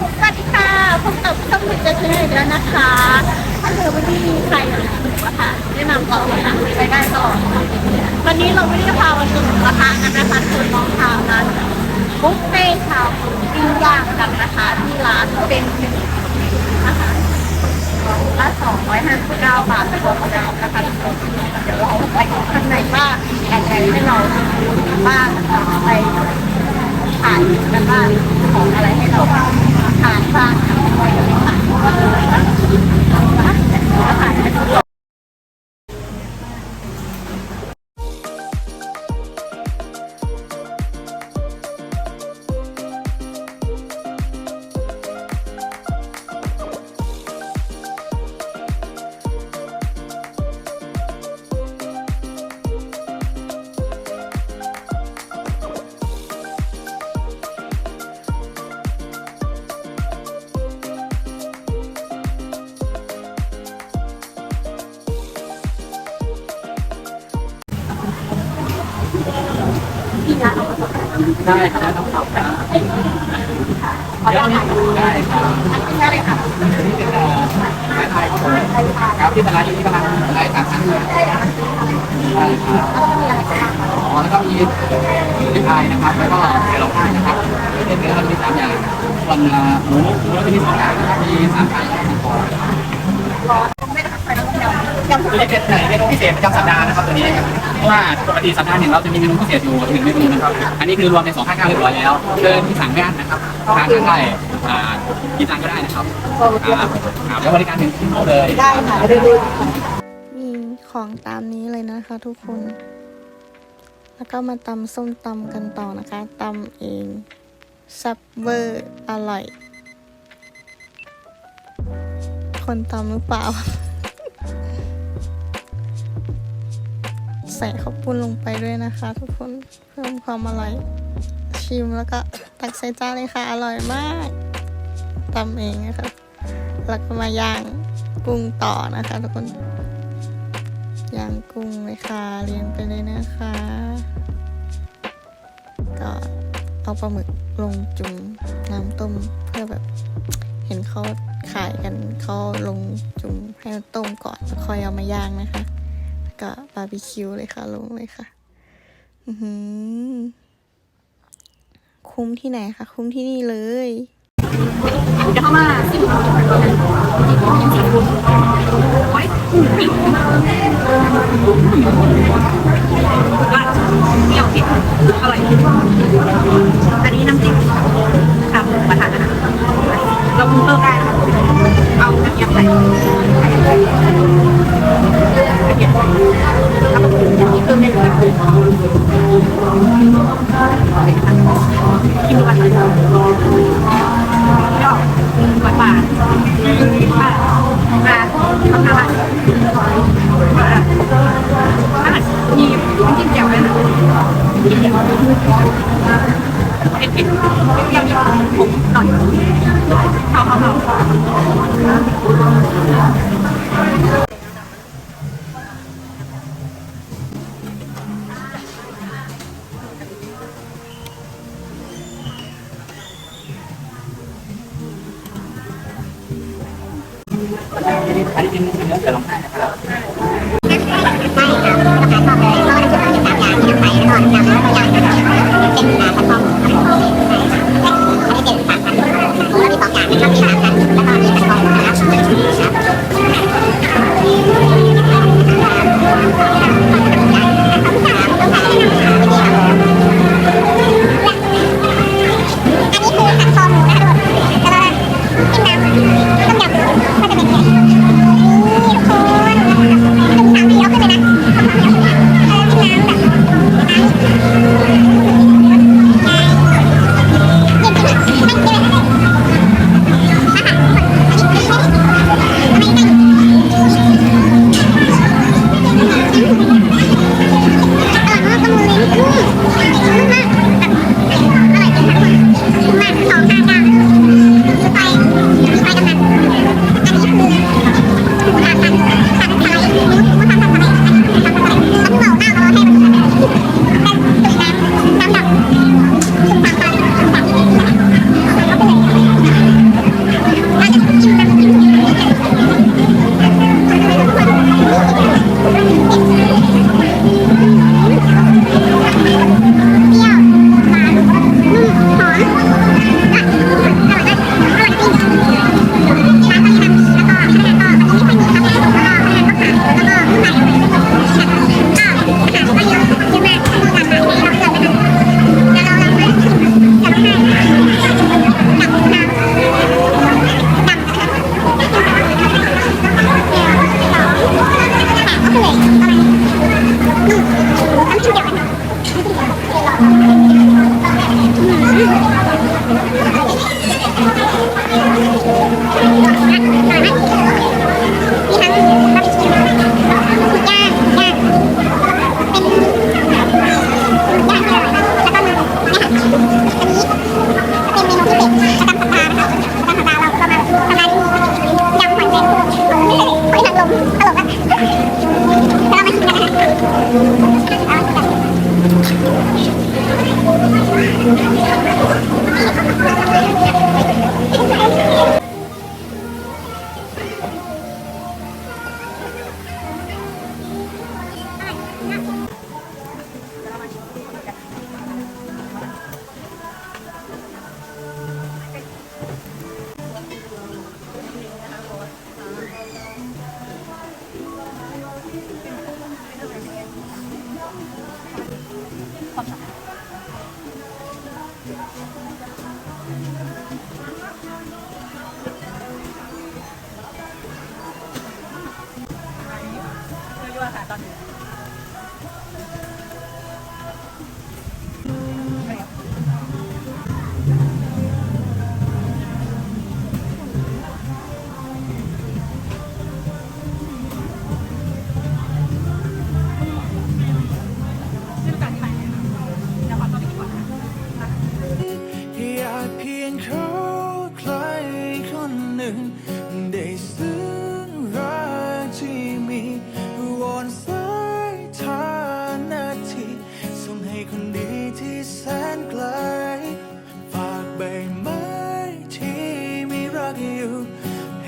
สวัสดีค่ะพบกับช่องคุณเจชแนลอีกแล้วนะคะถ้าเธอไม่ได้มีใครอะไรหนูอะค่ะแนะนำต่อค่ะไปได้ต่อวันนี้เราไม่ได้พามากินหมูกระทะกันนะคะคุณน้องพามาบุฟเฟ่ชาวปิ้งย่างกันนะคะที่ร้านเป็นหนึ่งนะคะละสองร้อยห้าสิบเก้าบาทต่อคนนะคะทุกคนเดี๋ยวเราไปข้างในว่าแอนแอนให้เราดูบ้างนะคะไป ขานกันบ้างของอะไรให้เราผ่านบ้าง ได้ครับต้องขับครับเดี๋ยวได้ครับใช่เลยค่ะนี่เป็นไม้ไทยครับผมครับที่ตลาดอยู่ที่กำลังไล่ตัดทั้งได้ครับอ๋อแล้วก็มีลิปอายนะครับ แล้วก็ไข่ลองไห้นะครับเป็นเนื้อเรามีสามอย่างส่วนหมูหมูเราจะมีสองอย่างนะครับมีสามไก่และสามคอ ตัวนี้เป็นเมนูพิเศษประจำสัปดาห์นะครับตัวนี้เพราะว่าปกติสัปดาห์หนึ่งเราจะมีเมนูพิเศษอยู่หนึ่งเมนูนะครับ อันนี้คือรวมในสองห้าเก้าเรียบร้อยแล้วเชิญที่สั่งไม่อั้นะครับทานได้อ่ากี่จานก็ได้นะครับแล้วบริการถึงที่โต๊ะเลยได้ค่ะมีของตามนี้เลยนะคะทุกคน แล้วก็มาตำส้มตำกันต่อนะคะตำเองซับเวอร์อร่อย คนตำหรือเปล่า ใส่ข้าวปุ้นลงไปด้วยนะคะ ทุกคนเพิ่มความอร่อยชิมแล้วก็ตักใส่จานเลยค่ะ อร่อยมากตำเองนะคะ แล้วก็มาย่างกุ้งต่อนะคะ ทุกคนย่างกุ้งเลยค่ะเรียงไปเลยนะคะ ก็เอาปลาหมึกลงจุ่มน้ำต้มเพื่อแบบเห็นเขาขายกันเขาลงจุ่มให้มันต้มก่อนแล้วค่อยเอามาย่างนะคะ กะบาร์บีคิวเลยค่ะ ลงเลยค่ะ อืคุ้มที่ไหนคะ คุ้มที่นี่เลยเดี๋ยวเข้ามาสิบสิบคนไว้ว่าเที่ยวเผ็ดอร่อย กินดูกันหน่อยก็กว่าบาทค่ะมาทำอะไรมีน้ำจิ้มแจ่วเลยนะจิ้มแจ่วเผ็ดเผ็ดเปรี้ยวๆผมหน่อยเขาเขาเขา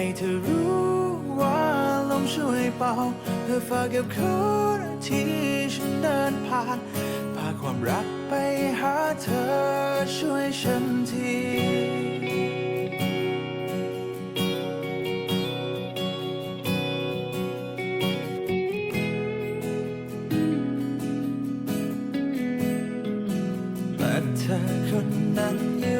ให้เธอรู้ว่าลมช่วยเป่า เธอฝากกับคนที่ฉันเดินผ่านพาความรักไปหาเธอช่วยฉันทีและเธอคนนั้นยู่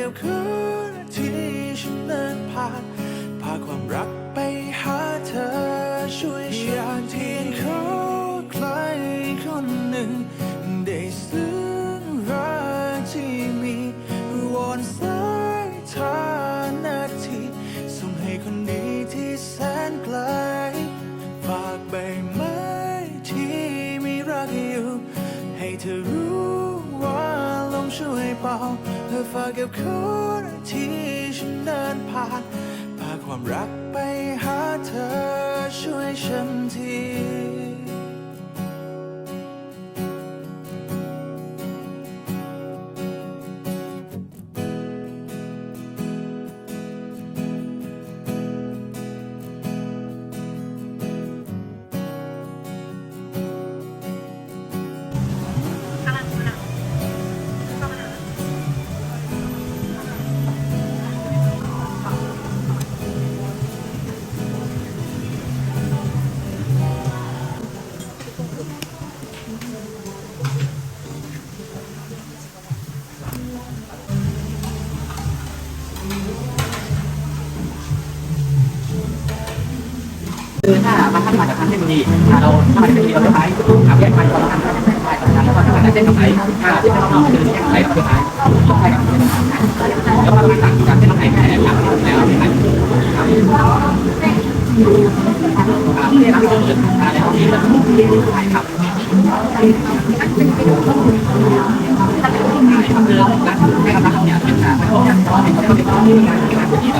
กกับคนที่ฉันเดินผ่าน พาความรักไปหาเธอช่วยอยากเทียงขาใครคนหนึ่ง ฝากกับคนที่ฉันเดินผ่านพาความรักไปหาเธอช่วยฉันที คือถ้ามาถ้ามาจากทางเทคโนโลยีอ่าเราถ้ามาจากเทคโนโลยีเราเลี้ยวซ้ขับแยกไปก่อนทางไปก่อนทางแล้วก็ทางเส้นทางไหนอ่าเส้นทาเราคือแยกไหนเราเลี้ยวซ้ายใช่ครับแล้วมาทางจากเส้นทางไหนแค่ทางแล้วเลี้ยวซ้ายครับอ่าที่ร้าเราเปิดอ่าในห้องนี้เปิดใช่ครับใช่ครับคือร้านให้กับร้าเนี่ยเป็นอ่าเป็นขอเป็นของเป็นของเป็นของที่งานที่งานที่เราเป็นเองก็คือตั้งแต่ที่อ่าที่ทางทางที่ทางทางมันเป็นกางทางมันที่เองของอ่าในตรงนี้ครับแต่ว่าตัวที่เป็นราคาราคาเราก็คืออ่าใช่ครั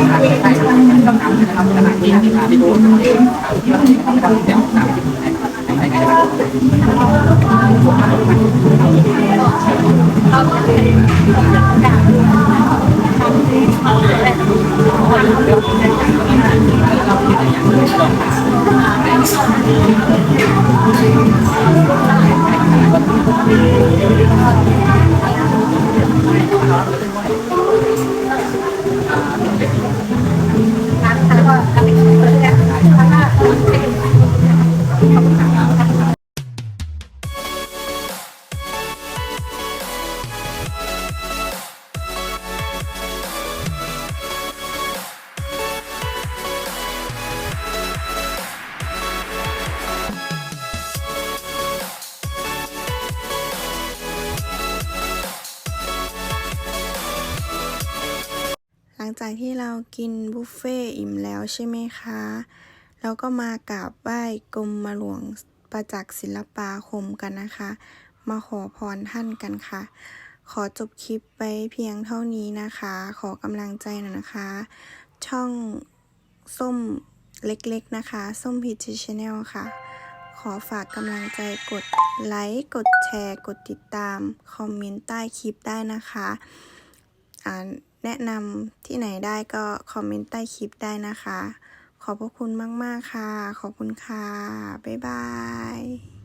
Thank you. งจากที่เรากินบุฟเฟ่อิ่มแล้วใช่ไหมคะ เราก็มากราบไหว้กรมมาหลวงประจักษ์ศิลปาคมกันนะคะ มาขอพรท่านกันค่ะ ขอจบคลิปไปเพียงเท่านี้นะคะ ขอกำลังใจหน่อยนะคะ ช่องส้มเล็กๆนะคะ ส้มพีชชแนลค่ะ ขอฝากกำลังใจกดไลค์ กดแชร์ กดติดตาม คอมเมนต์ใต้คลิปได้นะคะ อ่า แนะนำที่ไหนได้ก็คอมเมนต์ใต้คลิปได้นะคะ ขอบพระคุณมาก ๆ ค่ะ ขอบคุณค่ะ บ๊ายบาย